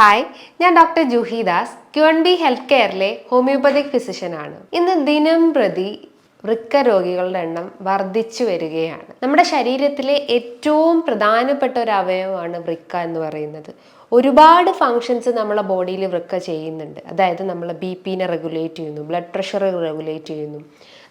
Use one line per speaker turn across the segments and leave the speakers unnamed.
Hi ഞാൻ doctor Juhi Das Q N B health കെയറിലെ homoeopathic ഫിസിഷ്യനാണ്. ഇന്ന് ദിനം പ്രതി വൃക്ക രോഗികളുടെ എണ്ണം വർദ്ധിച്ചു വരികയാണ്. നമ്മുടെ ശരീരത്തിലെ ഏറ്റവും പ്രധാനപ്പെട്ട ഒരു അവയവമാണ് വൃക്ക എന്ന് പറയുന്നത്. ഒരുപാട് ഫങ്ഷൻസ് നമ്മളെ ബോഡിയിൽ വൃക്ക ചെയ്യുന്നുണ്ട്. അതായത് നമ്മളെ ബി പിനെ റെഗുലേറ്റ് ചെയ്യുന്നു ബ്ലഡ് പ്രഷർ റെഗുലേറ്റ് ചെയ്യുന്നു.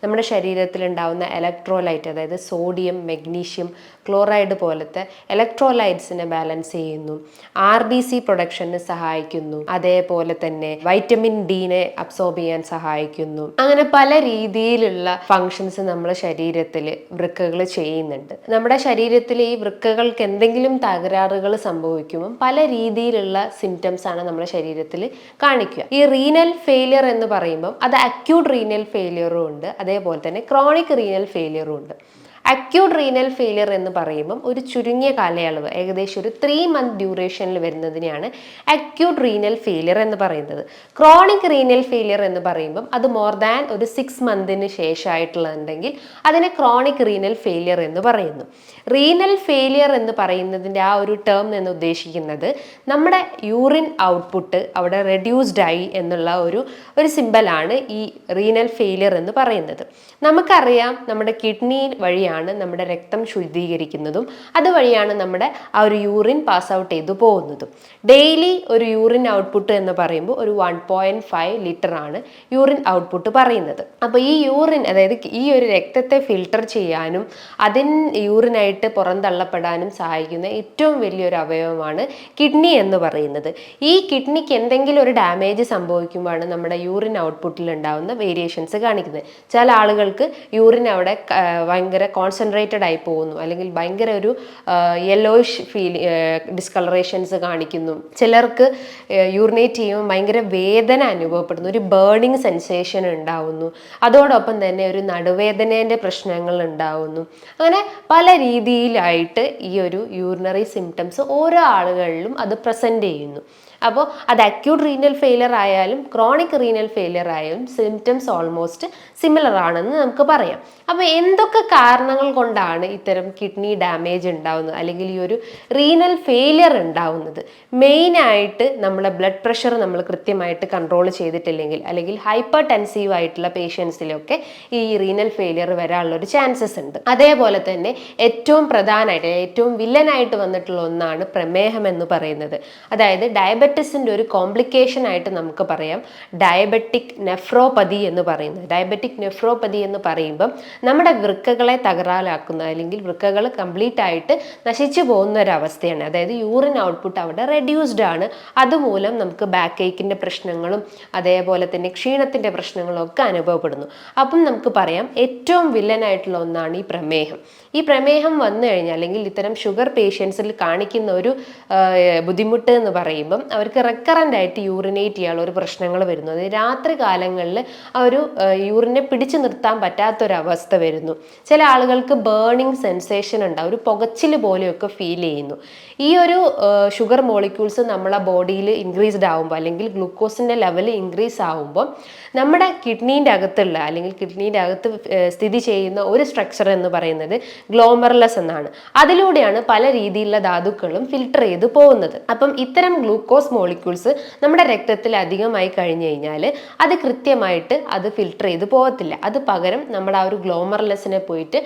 നമ്മുടെ ശരീരത്തിൽ ഉണ്ടാകുന്ന ഇലക്ട്രോലൈറ്റ് അതായത് സോഡിയം മെഗ്നീഷ്യം ക്ലോറൈഡ് പോലത്തെ ഇലക്ട്രോലൈറ്റ്സിനെ ബാലൻസ് ചെയ്യുന്നു. ആർ ബി സി പ്രൊഡക്ഷന് സഹായിക്കുന്നു. അതേപോലെ തന്നെ വൈറ്റമിൻ ഡിനെ അബ്സോർബ് ചെയ്യാൻ സഹായിക്കുന്നു. അങ്ങനെ പല രീതിയിലുള്ള ഫങ്ഷൻസ് നമ്മുടെ ശരീരത്തിൽ വൃക്കകൾ ചെയ്യുന്നുണ്ട്. നമ്മുടെ ശരീരത്തിൽ ഈ വൃക്കകൾക്ക് എന്തെങ്കിലും തകരാറുകൾ സംഭവിക്കുമ്പോൾ പല രീതിയിലുള്ള സിംറ്റംസ് ആണ് നമ്മുടെ ശരീരത്തിൽ കാണിക്കുക. ഈ റീനൽ ഫെയിലിയർ എന്ന് പറയുമ്പോൾ അത് അക്യൂട്ട് റീനൽ ഫെയിലിയറും ഉണ്ട്. അതേപോലെ തന്നെ ക്രോണിക് റീനൽ ഫെയിലിയറും ഉണ്ട്. അക്യൂട്ട് റീനൽ ഫെയിലിയർ എന്ന് പറയുമ്പം ഒരു ചുരുങ്ങിയ കാലയളവ് ഏകദേശം ഒരു ത്രീ മന്ത് ഡ്യൂറേഷനിൽ വരുന്നതിനെയാണ് അക്യൂട്ട് റീനൽ ഫെയിലിയർ എന്ന് പറയുന്നത്. ക്രോണിക് റീനൽ ഫെയിലിയർ എന്ന് പറയുമ്പം അത് മോർ ദാൻ ഒരു സിക്സ് മന്തിന് ശേഷമായിട്ടുള്ളതുണ്ടെങ്കിൽ അതിനെ ക്രോണിക് റീനൽ ഫെയിലിയർ എന്ന് പറയുന്നു. റീനൽ ഫെയിലിയർ എന്ന് പറയുന്നതിന്റെ ആ ഒരു ടേം എന്ന് ഉദ്ദേശിക്കുന്നത് നമ്മുടെ യൂറിൻ ഔട്ട്പുട്ട് അവിടെ റെഡ്യൂസ്ഡ് ആയി എന്നുള്ള ഒരു ഒരു സിമ്പലാണ് ഈ റീനൽ ഫെയിലിയർ എന്ന് പറയുന്നത്. നമുക്കറിയാം നമ്മുടെ കിഡ്നി വഴിയാണ് നമ്മുടെ രക്തം ശുദ്ധീകരിക്കുന്നതും അതുവഴിയാണ് നമ്മുടെ ആ ഒരു യൂറിൻ പാസ് ഔട്ട് ചെയ്തു പോകുന്നതും. ഡെയിലി ഒരു യൂറിൻ ഔട്ട്പുട്ട് എന്ന് പറയുമ്പോൾ ഒരു വൺ പോയിന്റ് ഫൈവ് ലിറ്റർ ആണ് യൂറിൻ ഔട്ട്പുട്ട് പറയുന്നത്. അപ്പോൾ ഈ യൂറിൻ അതായത് ഈ ഒരു രക്തത്തെ ഫിൽട്ടർ ചെയ്യാനും അതിൻ യൂറിനായിട്ട് പുറന്തള്ളപ്പെടാനും സഹായിക്കുന്ന ഏറ്റവും വലിയൊരു അവയവമാണ് കിഡ്നി എന്ന് പറയുന്നത്. ഈ കിഡ്നിക്ക് എന്തെങ്കിലും ഒരു ഡാമേജ് സംഭവിക്കുമ്പോഴാണ് നമ്മുടെ യൂറിൻ ഔട്ട്പുട്ടിൽ ഉണ്ടാകുന്ന വേരിയേഷൻസ് കാണിക്കുന്നത്. ചില ആളുകൾക്ക് യൂറിൻ അവിടെ ഭയങ്കര കോൺസെൻട്രേറ്റഡ് ആയി പോകുന്നു. അല്ലെങ്കിൽ ഭയങ്കര ഒരു യെല്ലോയിഷ് ഫീൽ ഡിസ്കളറേഷൻസ് കാണിക്കുന്നു. ചിലർക്ക് യൂറിനേറ്റ് ചെയ്യുമ്പോൾ ഭയങ്കര വേദന അനുഭവപ്പെടുന്നു. ഒരു ബേണിംഗ് സെൻസേഷൻ ഉണ്ടാവുന്നു. അതോടൊപ്പം തന്നെ ഒരു നടുവേദനേന്റെ പ്രശ്നങ്ങൾ ഉണ്ടാവുന്നു. അങ്ങനെ പല രീതിയിലായിട്ട് ഈ ഒരു യൂറിനറി സിംറ്റംസ് ഓരോ ആളുകളിലും അത് പ്രസന്റ് ചെയ്യുന്നു. അപ്പോൾ അത് അക്യൂട്ട് റീനൽ ഫെയിലിയർ ആയാലും ക്രോണിക് റീനൽ ഫെയിലിയർ ആയാലും സിംറ്റംസ് ഓൾമോസ്റ്റ് സിമിലർ ആണെന്ന് നമുക്ക് പറയാം. അപ്പോൾ എന്തൊക്കെ കാരണങ്ങൾ കൊണ്ടാണ് ഇത്തരം കിഡ്നി ഡാമേജ് ഉണ്ടാവുന്നത്? അല്ലെങ്കിൽ ഈ ഒരു റീനൽ ഫെയിലിയർ ഉണ്ടാവുന്നത്? മെയിനായിട്ട് നമ്മളെ ബ്ലഡ് പ്രഷർ നമ്മൾ കൃത്യമായിട്ട് കൺട്രോൾ ചെയ്തിട്ടില്ലെങ്കിൽ അല്ലെങ്കിൽ ഹൈപ്പർ ടെൻസീവ് ആയിട്ടുള്ള പേഷ്യൻസിലൊക്കെ ഈ റീനൽ ഫെയിലിയർ വരാനുള്ള ഒരു ചാൻസസ് ഉണ്ട്. അതേപോലെ തന്നെ ഏറ്റവും പ്രധാനമായിട്ട് ഏറ്റവും വില്ലനായിട്ട് വന്നിട്ടുള്ള ഒന്നാണ് പ്രമേഹം എന്ന് പറയുന്നത്. അതായത് ഡയബറ്റിസിന്റെ ഒരു കോംപ്ലിക്കേഷൻ ആയിട്ട് നമുക്ക് പറയാം. ഡയബറ്റിക് നെഫ്രോപ്പതി എന്ന് പറയുന്നത്. ഡയബറ്റിക് നെഫ്രോപ്പതി എന്ന് പറയുമ്പം നമ്മുടെ വൃക്കകളെ തകരാറാക്കുന്ന അല്ലെങ്കിൽ വൃക്കകൾ കംപ്ലീറ്റ് ആയിട്ട് നശിച്ചു പോകുന്ന ഒരു അവസ്ഥയാണ്. അതായത് യൂറിൻ ഔട്ട്പുട്ട് അവിടെ റെഡ്യൂസ്ഡ് ആണ്. അതുമൂലം നമുക്ക് ബാക്ക് ഏക്കിന്റെ പ്രശ്നങ്ങളും അതേപോലെ തന്നെ ക്ഷീണത്തിന്റെ പ്രശ്നങ്ങളും ഒക്കെ അനുഭവപ്പെടുന്നു. അപ്പം നമുക്ക് പറയാം ഏറ്റവും വില്ലനായിട്ടുള്ള ഒന്നാണ് ഈ പ്രമേഹം. ഈ പ്രമേഹം വന്നു കഴിഞ്ഞാൽ അല്ലെങ്കിൽ ഇത്തരം ഷുഗർ പേഷ്യൻസിൽ കാണിക്കുന്ന ഒരു ബുദ്ധിമുട്ട് എന്ന് പറയുമ്പം അവർക്ക് റെക്കറന്റ് ആയിട്ട് യൂറിനേറ്റ് ചെയ്യാനുള്ള ഒരു പ്രശ്നങ്ങൾ വരുന്നു. അതായത് രാത്രി കാലങ്ങളിൽ ആ ഒരു യൂറിനെ പിടിച്ചു നിർത്താൻ പറ്റാത്തൊരവസ്ഥ വരുന്നു. ചില ആളുകൾക്ക് ബേണിംഗ് സെൻസേഷൻ ഉണ്ടാവും ഒരു പുകച്ചിൽ പോലെയൊക്കെ ഫീൽ ചെയ്യുന്നു. ഈ ഒരു ഷുഗർ മോളിക്യൂൾസ് നമ്മളെ ബോഡിയിൽ ഇൻക്രീസ്ഡ് ആകുമ്പോൾ അല്ലെങ്കിൽ ഗ്ലൂക്കോസിന്റെ ലെവൽ ഇൻക്രീസ് ആകുമ്പോൾ നമ്മുടെ കിഡ്നീന്റെ അകത്തുള്ള അല്ലെങ്കിൽ കിഡ്നീന്റെ അകത്ത് സ്ഥിതി ചെയ്യുന്ന ഒരു സ്ട്രക്ചർ എന്ന് പറയുന്നത് ഗ്ലോമർലെസ് എന്നാണ്. അതിലൂടെയാണ് പല രീതിയിലുള്ള ധാതുക്കളും ഫിൽട്ടർ ചെയ്ത് പോകുന്നത്. അപ്പം ഇത്തരം ഗ്ലൂക്കോസ് മോളിക്യൂൾസ് നമ്മുടെ രക്തത്തിൽ അധികമായി കഴിഞ്ഞു കഴിഞ്ഞാൽ അത് കൃത്യമായിട്ട് അത് ഫിൽട്ടർ ചെയ്ത് പോകത്തില്ല. അത് പകരം നമ്മുടെ ആ ഒരു ഗ്ലോമർലെസ്സിനെ പോയിട്ട്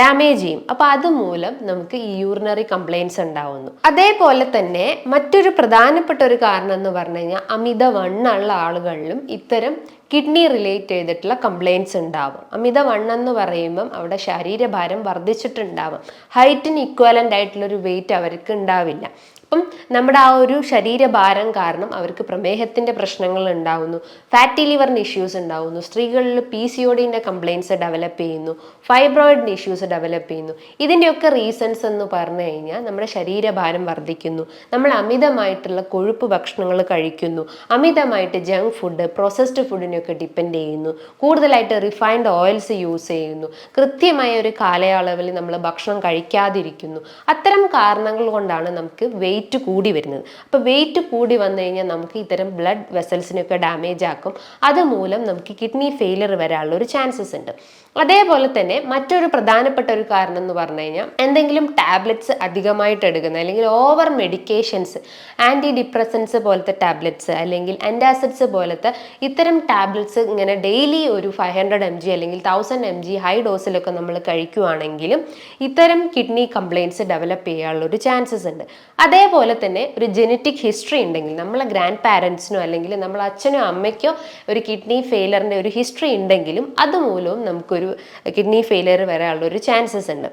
ഡാമേജ് ചെയ്യും. അപ്പോൾ അതുമൂലം നമുക്ക് ഈ യൂറിനറി കംപ്ലയിൻസ് ഉണ്ടാവുന്നു. അതേപോലെ തന്നെ മറ്റൊരു പ്രധാനപ്പെട്ട ഒരു കാരണം എന്ന് പറഞ്ഞു കഴിഞ്ഞാൽ അമിത വണ്ണുള്ള ആളുകളിലും ഇത്തരം കിഡ്നി റിലേറ്റ് ചെയ്തിട്ടുള്ള കംപ്ലയിൻസ് ഉണ്ടാവും. അമിത വണ്ണെന്ന് പറയുമ്പം അവിടെ ശരീരഭാരം വർദ്ധിച്ചിട്ടുണ്ടാവും. ഹൈറ്റിന് ഇക്വലന്റ് ആയിട്ടുള്ളൊരു വെയിറ്റ് അവർക്ക് ഉണ്ടാവില്ല. അപ്പം നമ്മുടെ ആ ഒരു ശരീരഭാരം കാരണം അവർക്ക് പ്രമേഹത്തിന്റെ പ്രശ്നങ്ങൾ ഉണ്ടാവുന്നു. ഫാറ്റി ലിവറിന്റെ ഇഷ്യൂസ് ഉണ്ടാവുന്നു. സ്ത്രീകളിൽ പി സി ഒഡിന്റെ കംപ്ലയിൻസ് ഡെവലപ്പ് ചെയ്യുന്നു. ഫൈബ്രോയിഡിന്റെ ഇഷ്യൂസ് ഡെവലപ്പ് ചെയ്യുന്നു. ഇതിന്റെയൊക്കെ റീസൺസ് എന്ന് പറഞ്ഞു കഴിഞ്ഞാൽ നമ്മുടെ ശരീരഭാരം വർദ്ധിക്കുന്നു. നമ്മൾ അമിതമായിട്ടുള്ള കൊഴുപ്പ് ഭക്ഷണങ്ങൾ കഴിക്കുന്നു. അമിതമായിട്ട് ജങ്ക് ഫുഡ് പ്രോസസ്ഡ് ഫുഡിനെയൊക്കെ ഡിപ്പെൻഡ് ചെയ്യുന്നു. കൂടുതലായിട്ട് റിഫൈൻഡ് ഓയിൽസ് യൂസ് ചെയ്യുന്നു. കൃത്യമായ ഒരു കാലയളവിൽ നമ്മൾ ഭക്ഷണം കഴിക്കാതിരിക്കുന്നു. അത്തരം കാരണങ്ങൾ കൊണ്ടാണ് നമുക്ക് വെയിറ്റ് കൂടി വരുന്നത്. അപ്പോൾ വെയിറ്റ് കൂടി വന്നു കഴിഞ്ഞാൽ നമുക്ക് ഇത്തരം ബ്ലഡ് വെസൽസിനൊക്കെ ഡാമേജ് ആക്കും. അതുമൂലം നമുക്ക് കിഡ്നി ഫെയിലിയർ വരാനുള്ള ഒരു ചാൻസസ് ഉണ്ട്. അതേപോലെ തന്നെ മറ്റൊരു പ്രധാനപ്പെട്ട ഒരു കാരണം എന്ന് പറഞ്ഞു കഴിഞ്ഞാൽ എന്തെങ്കിലും ടാബ്ലറ്റ്സ് അധികമായിട്ട് എടുക്കുന്ന അല്ലെങ്കിൽ ഓവർ മെഡിക്കേഷൻസ് ആന്റി ഡിപ്രസൻസ് പോലത്തെ ടാബ്ലറ്റ്സ് അല്ലെങ്കിൽ ആന്റാസിഡ്സ് പോലത്തെ ഇത്തരം ടാബ്ലറ്റ്സ് ഇങ്ങനെ ഡെയിലി ഒരു ഫൈവ് ഹൺഡ്രഡ് എം ജി അല്ലെങ്കിൽ തൗസൻഡ് എം ജി ഹൈ ഡോസിലൊക്കെ നമ്മൾ കഴിക്കുകയാണെങ്കിലും ഇത്തരം കിഡ്നി കംപ്ലയിൻസ് ഡെവലപ്പ് ചെയ്യാനുള്ള ഒരു ചാൻസസ് ഉണ്ട്. അതേപോലെ തന്നെ ഒരു ജനറ്റിക് ഹിസ്റ്ററി ഉണ്ടെങ്കിൽ നമ്മളെ ഗ്രാൻഡ് പാരൻസിനോ അല്ലെങ്കിൽ നമ്മളെ അച്ഛനോ അമ്മയ്ക്കോ ഒരു കിഡ്നി ഫെയിലറിന്റെ ഒരു ഹിസ്റ്ററി ഉണ്ടെങ്കിലും അതുമൂലവും നമുക്കൊരു കിഡ്നി ഫെയിലിയർ വരാനുള്ള ഒരു ചാൻസസ് ഉണ്ട്.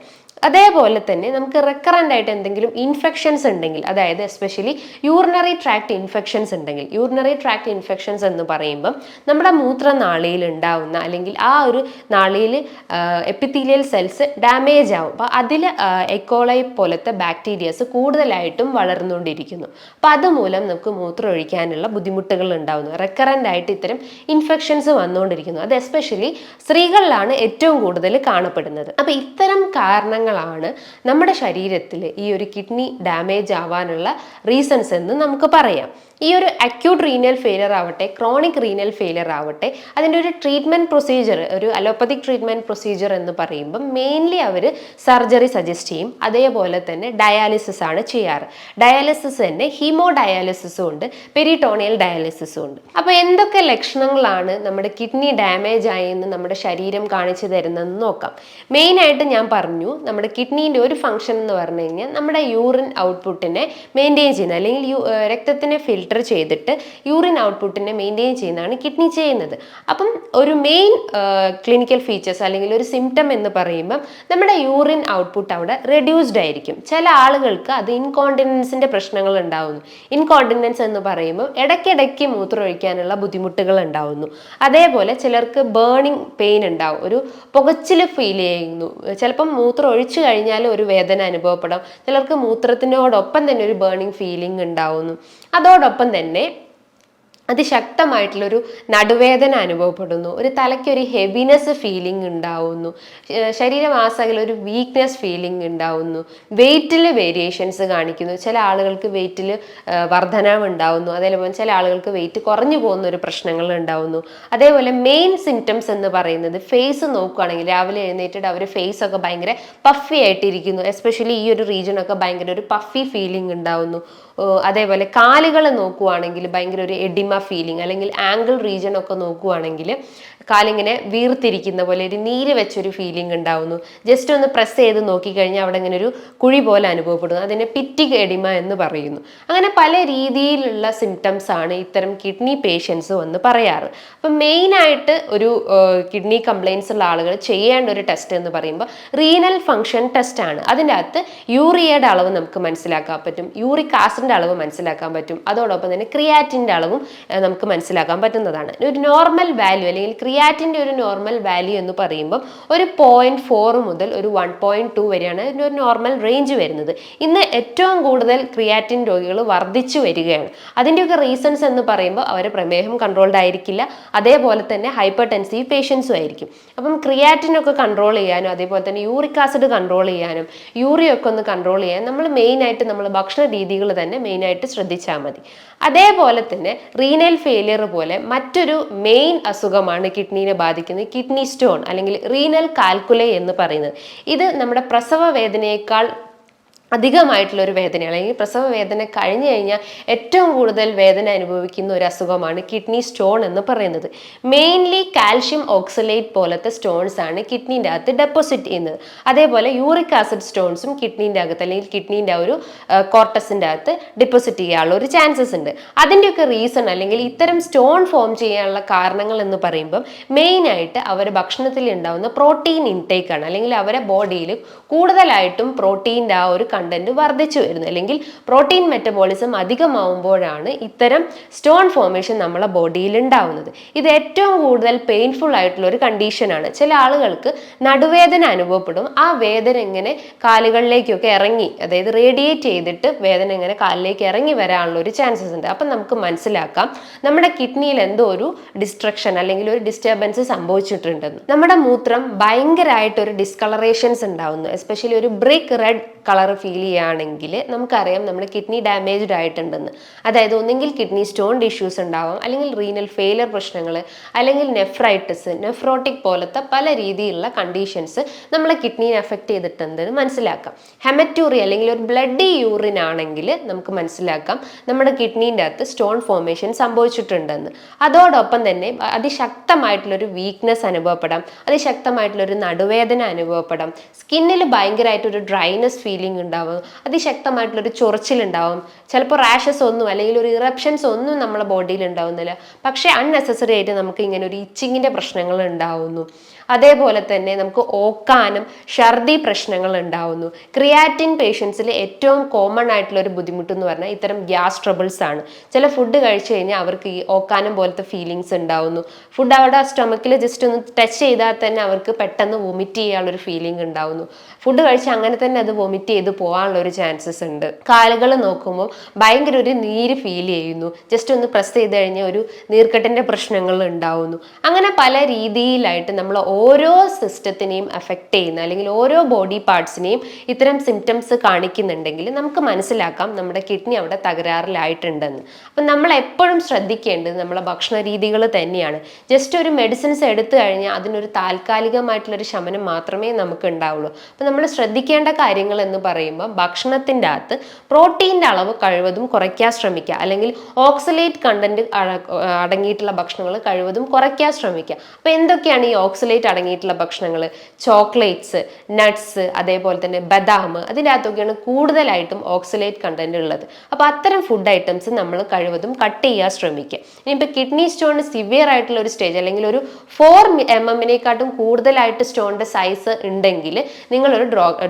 അതേപോലെ തന്നെ നമുക്ക് റെക്കറന്റ് ആയിട്ട് എന്തെങ്കിലും ഇൻഫെക്ഷൻസ് ഉണ്ടെങ്കിൽ അതായത് എസ്പെഷ്യലി യൂറിനറി ട്രാക്ട് ഇൻഫെക്ഷൻസ് ഉണ്ടെങ്കിൽ യൂറിനറി ട്രാക്ട് ഇൻഫെക്ഷൻസ് എന്ന് പറയുമ്പം നമ്മുടെ മൂത്രനാളിയിൽ ഉണ്ടാവുന്ന അല്ലെങ്കിൽ ആ ഒരു നാളിയിൽ എപ്പിത്തീലിയൽ സെൽസ് ഡാമേജ് ആവും. അപ്പോൾ അതിൽ എക്കോളൈ പോലത്തെ ബാക്ടീരിയസ് കൂടുതലായിട്ടും വളർന്നുകൊണ്ടിരിക്കുന്നു. അപ്പോൾ അതുമൂലം നമുക്ക് മൂത്രം ഒഴിക്കാനുള്ള ബുദ്ധിമുട്ടുകൾ ഉണ്ടാവുന്നു. റെക്കറന്റ് ആയിട്ട് ഇത്തരം ഇൻഫെക്ഷൻസ് വന്നുകൊണ്ടിരിക്കുന്നു. അത് എസ്പെഷ്യലി സ്ത്രീകളിലാണ് ഏറ്റവും കൂടുതൽ കാണപ്പെടുന്നത്. അപ്പോൾ ഇത്തരം കാരണങ്ങളാണ് നമ്മുടെ ശരീരത്തിൽ ഈ ഒരു കിഡ്നി ഡാമേജ് ആവാനുള്ള റീസൺസ് എന്ന് നമുക്ക് പറയാം. ഈ ഒരു അക്യൂട്ട് റീനൽ ഫെയിലിയർ ആവട്ടെ ക്രോണിക് റീനൽ ഫെയിലിയർ ആവട്ടെ അതിന്റെ ഒരു ട്രീറ്റ്മെന്റ് പ്രൊസീജിയർ ഒരു അലോപ്പതിക് ട്രീറ്റ്മെന്റ് പ്രൊസീജിയർ എന്ന് പറയുമ്പം മെയിൻലി അവർ സർജറി സജസ്റ്റ് ചെയ്യും. അതേപോലെ തന്നെ ഡയാലിസിസ് ആണ് ചെയ്യാറ്. ഡയാലിസിസ് തന്നെ ഹീമോ ഡയാലിസിസും ഉണ്ട് പെരിട്ടോണിയൽ ഡയാലിസിസും ഉണ്ട്. അപ്പോൾ എന്തൊക്കെ ലക്ഷണങ്ങളാണ് നമ്മുടെ കിഡ്നി ഡാമേജ് ആയെന്ന് നമ്മുടെ ശരീരം കാണിച്ചു തരുന്നതെന്ന് നോക്കാം. മെയിനായിട്ട് ഞാൻ പറഞ്ഞു നമ്മുടെ കിഡ്നീന്റെ ഒരു ഫംഗ്ഷൻ എന്ന് പറഞ്ഞു കഴിഞ്ഞാൽ നമ്മുടെ യൂറിൻ ഔട്ട്പുട്ടിനെ മെയിന്റെയിൻ ചെയ്യുന്ന അല്ലെങ്കിൽ രക്തത്തിനെ രക്തത്തിനെ ഫിൽട്ടർ ചെയ്തിട്ട് യൂറിൻ ഔട്ട്പുട്ടിനെ മെയിന്റെയിൻ ചെയ്യുന്നതാണ് കിഡ്നി ചെയ്യുന്നത്. അപ്പം ഒരു മെയിൻ ക്ലിനിക്കൽ ഫീച്ചേഴ്സ് അല്ലെങ്കിൽ ഒരു സിംറ്റം എന്ന് പറയുമ്പം നമ്മുടെ യൂറിൻ ഔട്ട്പുട്ട് അവിടെ റെഡ്യൂസ്ഡ് ആയിരിക്കും. ചില ആളുകൾക്ക് അത് ഇൻകോണ്ടിനൻസിന്റെ പ്രശ്നങ്ങൾ ഉണ്ടാവുന്നു. ഇൻകോണ്ടിനൻസ് എന്ന് പറയുമ്പോൾ ഇടയ്ക്കിടയ്ക്ക് മൂത്രമൊഴിക്കാനുള്ള ബുദ്ധിമുട്ടുകൾ ഉണ്ടാവുന്നു. അതേപോലെ ചിലർക്ക് ബേണിംഗ് പെയിൻ ഉണ്ടാവും. ഒരു പുകച്ചിൽ ഫീൽ ചെയ്യുന്നു. ചിലപ്പം മൂത്രം ഒഴിച്ചു കഴിഞ്ഞാൽ ഒരു വേദന അനുഭവപ്പെടാം. ചിലർക്ക് മൂത്രത്തിനോടൊപ്പം തന്നെ ഒരു ബേണിംഗ് ഫീലിംഗ് ഉണ്ടാവുന്നു. അതോടൊപ്പം തന്നെ അതിശക്തമായിട്ടുള്ളൊരു നടുവേദന അനുഭവപ്പെടുന്നു. ഒരു തലയ്ക്കൊരു ഹെവിനെസ് ഫീലിംഗ് ഉണ്ടാവുന്നു. ശ- ഒരു വീക്ക്നെസ് ഫീലിംഗ് ഉണ്ടാവുന്നു. വെയിറ്റിൽ വേരിയേഷൻസ് കാണിക്കുന്നു. ചില ആളുകൾക്ക് വെയിറ്റിൽ വർധനവ് ഉണ്ടാവുന്നു. അതേപോലെ ചില ആളുകൾക്ക് വെയിറ്റ് കുറഞ്ഞു പോകുന്ന ഒരു പ്രശ്നങ്ങൾ ഉണ്ടാവുന്നു. അതേപോലെ മെയിൻ സിംറ്റംസ് എന്ന് പറയുന്നത് ഫേസ് നോക്കുകയാണെങ്കിൽ രാവിലെ എഴുന്നേറ്റിട്ട് അവർ ഫേസ് ഒക്കെ ഭയങ്കര പഫി ആയിട്ടിരിക്കുന്നു. എസ്പെഷ്യലി ഈ ഒരു റീജിയൻ ഒക്കെ ഭയങ്കര ഒരു പഫി ഫീലിംഗ് ഉണ്ടാവുന്നു. അതേപോലെ കാലുകൾ നോക്കുവാണെങ്കിൽ ഭയങ്കര ഒരു എഡിമ ഫീലിംഗ് അല്ലെങ്കിൽ ആംഗിൾ റീജിയൻ ഒക്കെ നോക്കുവാണെങ്കിൽ കാലിങ്ങനെ വീർത്തിരിക്കുന്ന പോലെ ഒരു നീര് വെച്ചൊരു ഫീലിംഗ് ഉണ്ടാവുന്നു. ജസ്റ്റ് ഒന്ന് പ്രസ് ചെയ്ത് നോക്കിക്കഴിഞ്ഞാൽ അവിടെ ഇങ്ങനെ ഒരു കുഴി പോലെ അനുഭവപ്പെടുന്നു. അതിനെ പിറ്റിക് എഡിമ എന്ന് പറയുന്നു. അങ്ങനെ പല രീതിയിലുള്ള സിംറ്റംസ് ആണ് ഇത്തരം കിഡ്നി പേഷ്യൻസ് വന്ന് പറയാറ്. അപ്പം മെയിനായിട്ട് ഒരു കിഡ്നി കംപ്ലയിൻസ് ഉള്ള ആളുകൾ ചെയ്യേണ്ട ഒരു ടെസ്റ്റ് എന്ന് പറയുമ്പോൾ റീനൽ ഫങ്ഷൻ ടെസ്റ്റ് ആണ്. അതിന്റെ അകത്ത് യൂറിയയുടെ അളവ് നമുക്ക് മനസ്സിലാക്കാൻ പറ്റും. യൂറിക് ആസിഡിന്റെ അളവ് മനസ്സിലാക്കാൻ പറ്റും. അതോടൊപ്പം തന്നെ ക്രിയാറ്റിന്റെ അളവും നമുക്ക് മനസ്സിലാക്കാൻ പറ്റുന്നതാണ്. ഒരു നോർമൽ വാല്യൂ അല്ലെങ്കിൽ ക്രിയാറ്റിന്റെ ഒരു നോർമൽ വാല്യൂ എന്ന് പറയുമ്പം ഒരു പോയിന്റ് ഫോർ മുതൽ ഒരു വൺ പോയിന്റ് ടു വരെയാണ് ഇതിന്റെ ഒരു നോർമൽ റേഞ്ച് വരുന്നത്. ഇന്ന് ഏറ്റവും കൂടുതൽ ക്രിയാറ്റിൻ രോഗികൾ വർദ്ധിച്ചു വരികയാണ്. അതിന്റെയൊക്കെ റീസൺസ് എന്ന് പറയുമ്പോൾ അവർ പ്രമേഹം കൺട്രോൾഡ് ആയിരിക്കില്ല. അതേപോലെ തന്നെ ഹൈപ്പർ ടെൻസീവ് പേഷ്യൻസും ആയിരിക്കും. അപ്പം ക്രിയാറ്റിനൊക്കെ കൺട്രോൾ ചെയ്യാനും അതേപോലെ തന്നെ യൂറിക് ആസിഡ് കൺട്രോൾ ചെയ്യാനും യൂറിയൊക്കെ ഒന്ന് കൺട്രോൾ ചെയ്യാൻ നമ്മൾ മെയിനായിട്ട് നമ്മൾ ഭക്ഷണ രീതികൾ തന്നെ മെയിനായിട്ട് ശ്രദ്ധിച്ചാൽ മതി. അതേപോലെ തന്നെ റീനൽ ഫെയിലിയർ പോലെ മറ്റൊരു മെയിൻ അസുഖമാണ് കിഡ്നീനെ ബാധിക്കുന്നത് കിഡ്നി സ്റ്റോൺ അല്ലെങ്കിൽ റീനൽ കാൽക്കുലേ എന്ന് പറയുന്നത്. ഇത് നമ്മുടെ പ്രസവ വേദനയേക്കാൾ അധികമായിട്ടുള്ള ഒരു വേദന അല്ലെങ്കിൽ പ്രസവ വേദന കഴിഞ്ഞു കഴിഞ്ഞാൽ ഏറ്റവും കൂടുതൽ വേദന അനുഭവിക്കുന്ന ഒരു അസുഖമാണ് കിഡ്നി സ്റ്റോൺ എന്ന് പറയുന്നത്. മെയിൻലി കാൽഷ്യം ഓക്സലേറ്റ് പോലത്തെ സ്റ്റോൺസ് ആണ് കിഡ്നീന്റെ അകത്ത് ഡെപ്പോസിറ്റ് ചെയ്യുന്നത്. അതേപോലെ യൂറിക് ആസിഡ് സ്റ്റോൺസും കിഡ്നീന്റെ അകത്ത് അല്ലെങ്കിൽ കിഡ്നീന്റെ ഒരു കോർട്ടസിന്റെ അകത്ത് ഡെപ്പോസിറ്റ് ചെയ്യാനുള്ള ഒരു ചാൻസസ് ഉണ്ട്. അതിന്റെയൊക്കെ റീസൺ അല്ലെങ്കിൽ ഇത്തരം സ്റ്റോൺ ഫോം ചെയ്യാനുള്ള കാരണങ്ങൾ എന്ന് പറയുമ്പം മെയിനായിട്ട് അവരുടെ ഭക്ഷണത്തിൽ ഉണ്ടാവുന്ന പ്രോട്ടീൻ ഇൻടേക്ക് ആണ്. അല്ലെങ്കിൽ അവരെ ബോഡിയിൽ കൂടുതലായിട്ടും പ്രോട്ടീന്റെ ആ ഒരു കണ്ടന്റ് വർദ്ധിച്ചു വരുന്നത് അല്ലെങ്കിൽ പ്രോട്ടീൻ മെറ്റബോളിസം അധികമാവുമ്പോഴാണ് ഇത്തരം സ്റ്റോൺ ഫോർമേഷൻ നമ്മളെ ബോഡിയിൽ ഉണ്ടാവുന്നത്. ഇത് ഏറ്റവും കൂടുതൽ പെയിൻഫുൾ ആയിട്ടുള്ള ഒരു കണ്ടീഷനാണ് ചില ആളുകൾക്ക് നടുവേദന അനുഭവപ്പെടും. ആ വേദന ഇങ്ങനെ കാലുകളിലേക്കൊക്കെ ഇറങ്ങി അതായത് റേഡിയേറ്റ് ചെയ്തിട്ട് വേദന ഇങ്ങനെ കാലിലേക്ക് ഇറങ്ങി വരാനുള്ള ഒരു ചാൻസസ് ഉണ്ട്. അപ്പം നമുക്ക് മനസ്സിലാക്കാം നമ്മുടെ കിഡ്നിയിൽ എന്തോ ഒരു ഡിസ്ട്രക്ഷൻ അല്ലെങ്കിൽ ഒരു ഡിസ്റ്റർബൻസ് സംഭവിച്ചിട്ടുണ്ടെന്ന് നമ്മുടെ മൂത്രം ഭയങ്കരമായിട്ട് ഒരു ഡിസ്കളറേഷൻസ് ഉണ്ടാവുന്നു. എസ്പെഷ്യലി ഒരു brick red colour feel feel ചെയ്യുകയാണെങ്കിൽ നമുക്കറിയാം നമ്മൾ കിഡ്നി ഡാമേജ്ഡ് ആയിട്ടുണ്ടെന്ന്. അതായത് ഒന്നെങ്കിൽ കിഡ്നി സ്റ്റോൺ ഇഷ്യൂസ് ഉണ്ടാവാം അല്ലെങ്കിൽ റീനൽ ഫെയിലർ പ്രശ്നങ്ങൾ അല്ലെങ്കിൽ നെഫ്രൈറ്റിസ് നെഫ്രോട്ടിക് പോലത്തെ പല രീതിയിലുള്ള കണ്ടീഷൻസ് നമ്മളെ കിഡ്നിയെ എഫക്റ്റ് ചെയ്തിട്ടുണ്ടെന്ന് മനസ്സിലാക്കാം. ഹെമറ്റൂറി അല്ലെങ്കിൽ ഒരു ബ്ലഡി യൂറിൻ ആണെങ്കിൽ നമുക്ക് മനസ്സിലാക്കാം നമ്മുടെ കിഡ്നീന്റെ അകത്ത് സ്റ്റോൺ ഫോർമേഷൻ സംഭവിച്ചിട്ടുണ്ടെന്ന്. അതോടൊപ്പം തന്നെ അതിശക്തമായിട്ടുള്ളൊരു വീക്ക്നെസ് അനുഭവപ്പെടാം അതിശക്തമായിട്ടുള്ളൊരു നടുവേദന അനുഭവപ്പെടാം. സ്കിന്നിൽ ഭയങ്കരമായിട്ടൊരു ഡ്രൈനെസ് ഫീലിംഗ് ഉണ്ടാവും അതിശക്തമായിട്ടുള്ളൊരു ചൊറിച്ചിലുണ്ടാവും. ചിലപ്പോൾ റാഷസ് ഒന്നും അല്ലെങ്കിൽ ഒരു ഇറപ്ഷൻസ് ഒന്നും നമ്മളെ ബോഡിയിൽ ഉണ്ടാവുന്നില്ല. പക്ഷേ അൺനെസസറി ആയിട്ട് നമുക്ക് ഇങ്ങനെ ഒരു ഇച്ചിങ്ങിന്റെ പ്രശ്നങ്ങൾ ഉണ്ടാവുന്നു. അതേപോലെ തന്നെ നമുക്ക് ഓക്കാനും ഛർദി പ്രശ്നങ്ങൾ ഉണ്ടാവുന്നു. ക്രിയാറ്റിൻ പേഷ്യൻസിൽ ഏറ്റവും കോമൺ ആയിട്ടുള്ള ഒരു ബുദ്ധിമുട്ട് എന്ന് പറഞ്ഞാൽ ഇത്തരം ഗ്യാസ് ട്രബിൾസ് ആണ്. ചില ഫുഡ് കഴിച്ചു കഴിഞ്ഞാൽ അവർക്ക് ഈ ഓക്കാനം പോലത്തെ ഫീലിങ്സ് ഉണ്ടാവുന്നു. ഫുഡ് അവരുടെ സ്റ്റൊമക്കിൽ ജസ്റ്റ് ഒന്ന് ടച്ച് ചെയ്താൽ തന്നെ അവർക്ക് പെട്ടെന്ന് വൊമിറ്റ് ചെയ്യാനുള്ളൊരു ഫീലിംഗ് ഉണ്ടാവുന്നു. ഫുഡ് കഴിച്ച് അങ്ങനെ തന്നെ അത് വൊമിറ്റ് ചെയ്ത് പോകാനുള്ള ഒരു ചാൻസസ് ഉണ്ട്. കാലുകൾ നോക്കുമ്പോൾ ഭയങ്കര ഒരു നീര് ഫീൽ ചെയ്യുന്നു. ജസ്റ്റ് ഒന്ന് പ്രസ് ചെയ്ത് കഴിഞ്ഞാൽ ഒരു നീർക്കെട്ടിന്റെ പ്രശ്നങ്ങൾ ഉണ്ടാവുന്നു. അങ്ങനെ പല രീതിയിലായിട്ട് നമ്മൾ ഓരോ സിസ്റ്റത്തിനെയും അഫക്റ്റ് ചെയ്യുന്ന അല്ലെങ്കിൽ ഓരോ ബോഡി പാർട്സിനെയും ഇത്തരം സിംറ്റംസ് കാണിക്കുന്നുണ്ടെങ്കിൽ നമുക്ക് മനസ്സിലാക്കാം നമ്മുടെ കിഡ്നി അവിടെ തകരാറിലായിട്ടുണ്ടെന്ന്. അപ്പം നമ്മൾ എപ്പോഴും ശ്രദ്ധിക്കേണ്ടത് നമ്മളെ ഭക്ഷണ രീതികൾ തന്നെയാണ്. ജസ്റ്റ് ഒരു മെഡിസിൻസ് എടുത്തു കഴിഞ്ഞാൽ അതിനൊരു താൽക്കാലികമായിട്ടുള്ളൊരു ശമനം മാത്രമേ നമുക്ക് ഉണ്ടാവുള്ളൂ. അപ്പം നമ്മൾ ശ്രദ്ധിക്കേണ്ട കാര്യങ്ങൾ എന്ന് പറയുമ്പോൾ ഭക്ഷണത്തിന്റെ അകത്ത് പ്രോട്ടീന്റെ അളവ് കഴിവതും കുറയ്ക്കാൻ ശ്രമിക്കുക. അല്ലെങ്കിൽ ഓക്സലേറ്റ് കണ്ടന്റ് അടങ്ങിയിട്ടുള്ള ഭക്ഷണങ്ങൾ കഴിവതും കുറയ്ക്കാൻ ശ്രമിക്കുക. അപ്പോൾ എന്തൊക്കെയാണ് ഈ ഓക്സലേറ്റ് അടങ്ങിയിട്ടുള്ള ഭക്ഷണങ്ങൾ? ചോക്ലേറ്റ്സ് നട്ട്സ് അതേപോലെ തന്നെ ബദാം അതിന്റെ അകത്തൊക്കെയാണ് കൂടുതലായിട്ടും ഓക്സലേറ്റ് കണ്ടന്റ് ഉള്ളത്. അപ്പോൾ അത്തരം ഫുഡ് ഐറ്റംസ് നമ്മൾ കഴിവതും കട്ട് ചെയ്യാൻ ശ്രമിക്കുക. ഇനിയിപ്പോൾ കിഡ്നി സ്റ്റോൺ സിവിയർ ആയിട്ടുള്ള ഒരു സ്റ്റേജ് അല്ലെങ്കിൽ ഒരു ഫോർ എം എമ്മിനെക്കാട്ടും കൂടുതലായിട്ട് സ്റ്റോണിന്റെ സൈസ് ഉണ്ടെങ്കിൽ നിങ്ങളൊരു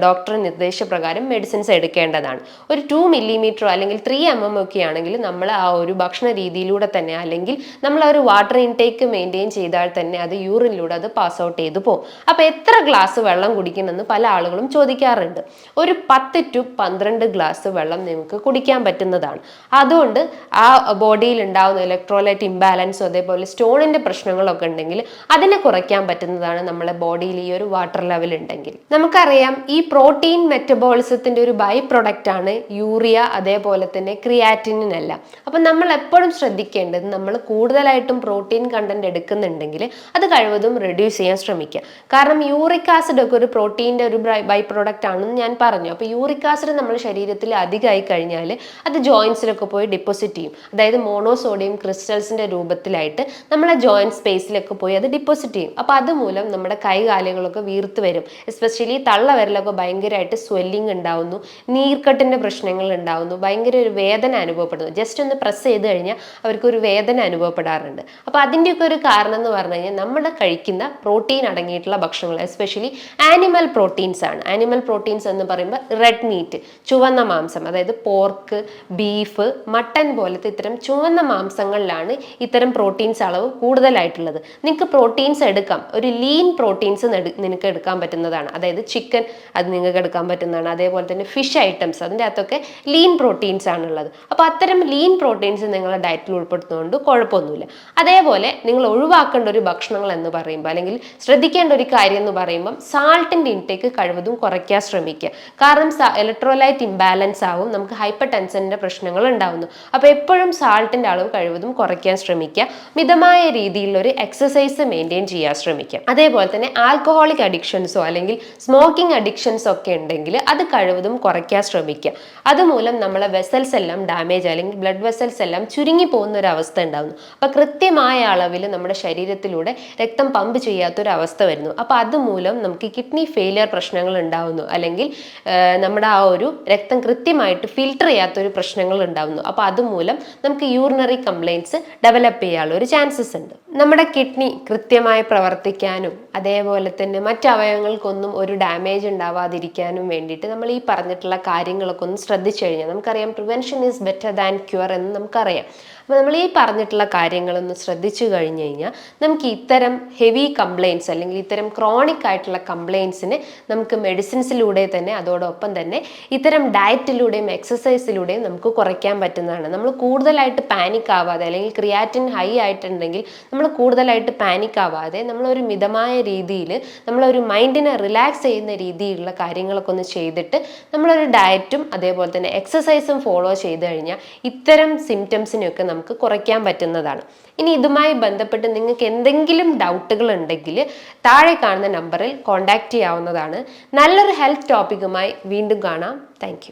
ഡോക്ടറുടെ നിർദ്ദേശപ്രകാരം മെഡിസിൻസ് എടുക്കേണ്ടതാണ്. ഒരു ടു മില്ലിമീറ്ററോ അല്ലെങ്കിൽ ത്രീ എം എം ഒക്കെ ആണെങ്കിൽ നമ്മൾ ആ ഒരു ഭക്ഷണ രീതിയിലൂടെ തന്നെ അല്ലെങ്കിൽ നമ്മൾ ആ ഒരു വാട്ടർ ഇൻടേക്ക് മെയിന്റെയിൻ ചെയ്താൽ തന്നെ അത് യൂറിനിലൂടെ അത് പാസ് ഔട്ട് ചെയ്തു പോകും. അപ്പോൾ എത്ര ഗ്ലാസ് വെള്ളം കുടിക്കണമെന്ന് പല ആളുകളും ചോദിക്കാറുണ്ട്. ഒരു പത്ത് ടു പന്ത്രണ്ട് ഗ്ലാസ് വെള്ളം നിങ്ങൾക്ക് കുടിക്കാൻ പറ്റുന്നതാണ്. അതുകൊണ്ട് ആ ബോഡിയിൽ ഉണ്ടാകുന്ന ഇലക്ട്രോലൈറ്റ് ഇംബാലൻസ് അതേപോലെ സ്റ്റോണിന്റെ പ്രശ്നങ്ങളൊക്കെ ഉണ്ടെങ്കിൽ അതിനെ കുറയ്ക്കാൻ പറ്റുന്നതാണ് നമ്മുടെ ബോഡിയിൽ ഈ ഒരു വാട്ടർ ലെവൽ ഉണ്ടെങ്കിൽ. നമുക്കറിയാം ഈ പ്രോട്ടീൻ മെറ്റബോളിസത്തിന്റെ ഒരു ബൈ പ്രൊഡക്റ്റാണ് യൂറിയ അതേപോലെ തന്നെ ക്രിയാറ്റിനെല്ലാം അപ്പം നമ്മൾ എപ്പോഴും ശ്രദ്ധിക്കേണ്ടത് നമ്മൾ കൂടുതലായിട്ടും പ്രോട്ടീൻ കണ്ടന്റ് എടുക്കുന്നുണ്ടെങ്കിൽ അത് കഴിവതും റെഡ്യൂസ് ചെയ്യാൻ ശ്രമിക്കുക. കാരണം യൂറിക് ആസിഡ് ഒക്കെ ഒരു പ്രോട്ടീന്റെ ഒരു ബൈ പ്രൊഡക്റ്റ് ആണെന്ന് ഞാൻ പറഞ്ഞു. അപ്പോൾ യൂറിക് ആസിഡ് നമ്മൾ ശരീരത്തിൽ അധികമായി കഴിഞ്ഞാൽ അത് ജോയിൻസിലൊക്കെ പോയി ഡിപ്പോസിറ്റ് ചെയ്യും. അതായത് മോണോസോഡിയം ക്രിസ്റ്റൽസിന്റെ രൂപത്തിലായിട്ട് നമ്മളെ ജോയിന്റ് സ്പേസിലൊക്കെ പോയി അത് ഡിപ്പോസിറ്റ് ചെയ്യും. അപ്പോൾ അതുമൂലം നമ്മുടെ കൈകാലുകളൊക്കെ വീർത്ത് വരും. എസ്പെഷ്യലി തള്ളവരലൊക്കെ ഭയങ്കരമായിട്ട് സ്വെല്ലിംഗ് ഉണ്ടാവുന്നു. നീർക്കെട്ടിന്റെ പ്രശ്നങ്ങൾ ഉണ്ടാവുന്നു. ഭയങ്കര ഒരു വേദന അനുഭവപ്പെടുന്നു. ജസ്റ്റ് ഒന്ന് പ്രസ് ചെയ്ത് കഴിഞ്ഞാൽ അവർക്കൊരു വേദന അനുഭവപ്പെടാറുണ്ട്. അപ്പോൾ അതിന്റെയൊക്കെ ഒരു കാരണം എന്ന് പറഞ്ഞു കഴിഞ്ഞാൽ നമ്മൾ കഴിക്കുന്ന പ്രോട്ടീൻ അടങ്ങിയിട്ടുള്ള ഭക്ഷണങ്ങൾ എസ്പെഷ്യലി ആനിമൽ പ്രോട്ടീൻസ് ആണ്. ആനിമൽ പ്രോട്ടീൻസ് എന്ന് പറയുമ്പോൾ റെഡ് മീറ്റ് ചുവന്ന മാംസം അതായത് പോർക്ക് ബീഫ് മട്ടൻ പോലത്തെ ഇത്തരം ചുവന്ന മാംസങ്ങളിലാണ് ഇത്തരം പ്രോട്ടീൻസ് അളവ് കൂടുതലായിട്ടുള്ളത്. നിങ്ങൾക്ക് പ്രോട്ടീൻസ് എടുക്കാം. ഒരു ലീൻ പ്രോട്ടീൻസ് നിനക്ക് എടുക്കാൻ പറ്റുന്നതാണ്. അതായത് ചിക്കൻ അത് നിങ്ങൾക്ക് എടുക്കാൻ പറ്റുന്നതാണ്. അതേപോലെ തന്നെ ഫിഷ് ഐറ്റംസ് അതിന്റെ അകത്തൊക്കെ ലീൻ പ്രോട്ടീൻസ് ആണുള്ളത്. അപ്പോൾ അത്തരം ലീൻ പ്രോട്ടീൻസ് നിങ്ങളുടെ ഡയറ്റിൽ ഉൾപ്പെടുത്തുന്നതുകൊണ്ട് കുഴപ്പമൊന്നുമില്ല. അതേപോലെ നിങ്ങൾ ഒഴിവാക്കേണ്ട ഒരു ഭക്ഷണങ്ങൾ എന്ന് പറയുമ്പോൾ അല്ലെങ്കിൽ ശ്രദ്ധിക്കേണ്ട ഒരു കാര്യം എന്ന് പറയുമ്പോൾ സാൾട്ടിന്റെ ഇൻടേക്ക് കഴിവതും കുറയ്ക്കാൻ ശ്രമിക്കുക. കാരണം ഇലക്ട്രോലൈറ്റ് ഇംബാലൻസ് ആവും നമുക്ക് ഹൈപ്പർ ടെൻഷന്റെ പ്രശ്നങ്ങൾ ഉണ്ടാവുന്നു. അപ്പോൾ എപ്പോഴും സാൾട്ടിന്റെ അളവ് കഴിവതും കുറയ്ക്കാൻ ശ്രമിക്കുക. മിതമായ രീതിയിലൊരു എക്സസൈസ് മെയിന്റെയിൻ ചെയ്യാൻ ശ്രമിക്കുക. അതേപോലെ തന്നെ ആൽക്കഹോളിക് അഡിക്ഷൻസോ അല്ലെങ്കിൽ സ്മോക്കിംഗ് അഡിക്ഷൻസോ ഒക്കെ ഉണ്ടെങ്കിൽ അത് കഴിവതും കുറയ്ക്കാൻ ശ്രമിക്കുക. അതുമൂലം നമ്മളെ വെസൽസ് എല്ലാം ഡാമേജ് അല്ലെങ്കിൽ ബ്ലഡ് വെസൽസ് എല്ലാം ചുരുങ്ങി പോകുന്ന ഒരു അവസ്ഥ ഉണ്ടാകുന്നു അപ്പോൾ കൃത്യമായ അളവിൽ നമ്മുടെ ശരീരത്തിലൂടെ രക്തം പമ്പ് ചെയ്യാത്തൊരു അവസ്ഥ വരുന്നു. അപ്പോൾ അതുമൂലം നമുക്ക് കിഡ്നി ഫെയിലിയർ പ്രശ്നങ്ങൾ ഉണ്ടാവുന്നു. അല്ലെങ്കിൽ നമ്മുടെ ആ ഒരു രക്തം കൃത്യമായിട്ട് ഫിൽട്ടർ ചെയ്യാത്തൊരു പ്രശ്നങ്ങൾ ഉണ്ടാവുന്നു. അപ്പോൾ അതുമൂലം നമുക്ക് യൂറിനറി കംപ്ലയിൻസ് ഡെവലപ്പ് ചെയ്യാനുള്ള ഒരു ചാൻസസ് ഉണ്ട്. നമ്മുടെ കിഡ്നി കൃത്യമായി പ്രവർത്തിക്കാനും അതേപോലെ തന്നെ മറ്റ് അവയവങ്ങൾക്കൊന്നും ഒരു ഡാമേജ് ഉണ്ടാവാതിരിക്കാനും വേണ്ടിയിട്ട് നമ്മൾ ഈ പറഞ്ഞിട്ടുള്ള കാര്യങ്ങളൊക്കെ ഒന്ന് ശ്രദ്ധിച്ചു കഴിഞ്ഞാൽ നമുക്കറിയാം prevention is better than cure എന്ന് നമുക്കറിയാം. അപ്പോൾ നമ്മൾ ഈ പറഞ്ഞിട്ടുള്ള കാര്യങ്ങളൊന്ന് ശ്രദ്ധിച്ചു കഴിഞ്ഞ് കഴിഞ്ഞാൽ നമുക്ക് ഇത്തരം ഹെവി കംപ്ലയിൻസ് അല്ലെങ്കിൽ ഇത്തരം ക്രോണിക് ആയിട്ടുള്ള കംപ്ലയിൻസിന് നമുക്ക് മെഡിസിൻസിലൂടെ തന്നെ അതോടൊപ്പം തന്നെ ഇത്തരം ഡയറ്റിലൂടെയും എക്സസൈസിലൂടെയും നമുക്ക് കുറയ്ക്കാൻ പറ്റുന്നതാണ്. നമ്മൾ കൂടുതലായിട്ട് പാനിക് ആവാതെ അല്ലെങ്കിൽ ക്രിയാറ്റിൻ ഹൈ ആയിട്ടുണ്ടെങ്കിൽ നമ്മൾ കൂടുതലായിട്ട് പാനിക് ആവാതെ നമ്മളൊരു മിതമായ രീതിയിൽ നമ്മളൊരു മൈൻഡിനെ റിലാക്സ് ചെയ്യുന്ന രീതിയിലുള്ള കാര്യങ്ങളൊക്കെ ഒന്ന് ചെയ്തിട്ട് നമ്മളൊരു ഡയറ്റും അതേപോലെ തന്നെ എക്സസൈസും ഫോളോ ചെയ്ത് കഴിഞ്ഞാൽ ഇത്തരം സിംറ്റംസിനെയൊക്കെ നമുക്ക് കുറയ്ക്കാൻ പറ്റുന്നതാണ്. ഇനി ഇതുമായി ബന്ധപ്പെട്ട് നിങ്ങൾക്ക് എന്തെങ്കിലും ഡൗട്ടുകൾ ഉണ്ടെങ്കിൽ താഴെ കാണുന്ന നമ്പറിൽ കോൺടാക്റ്റ് ചെയ്യാവുന്നതാണ്. നല്ലൊരു ഹെൽത്ത് ടോപ്പിക്കുമായി വീണ്ടും കാണാം. താങ്ക്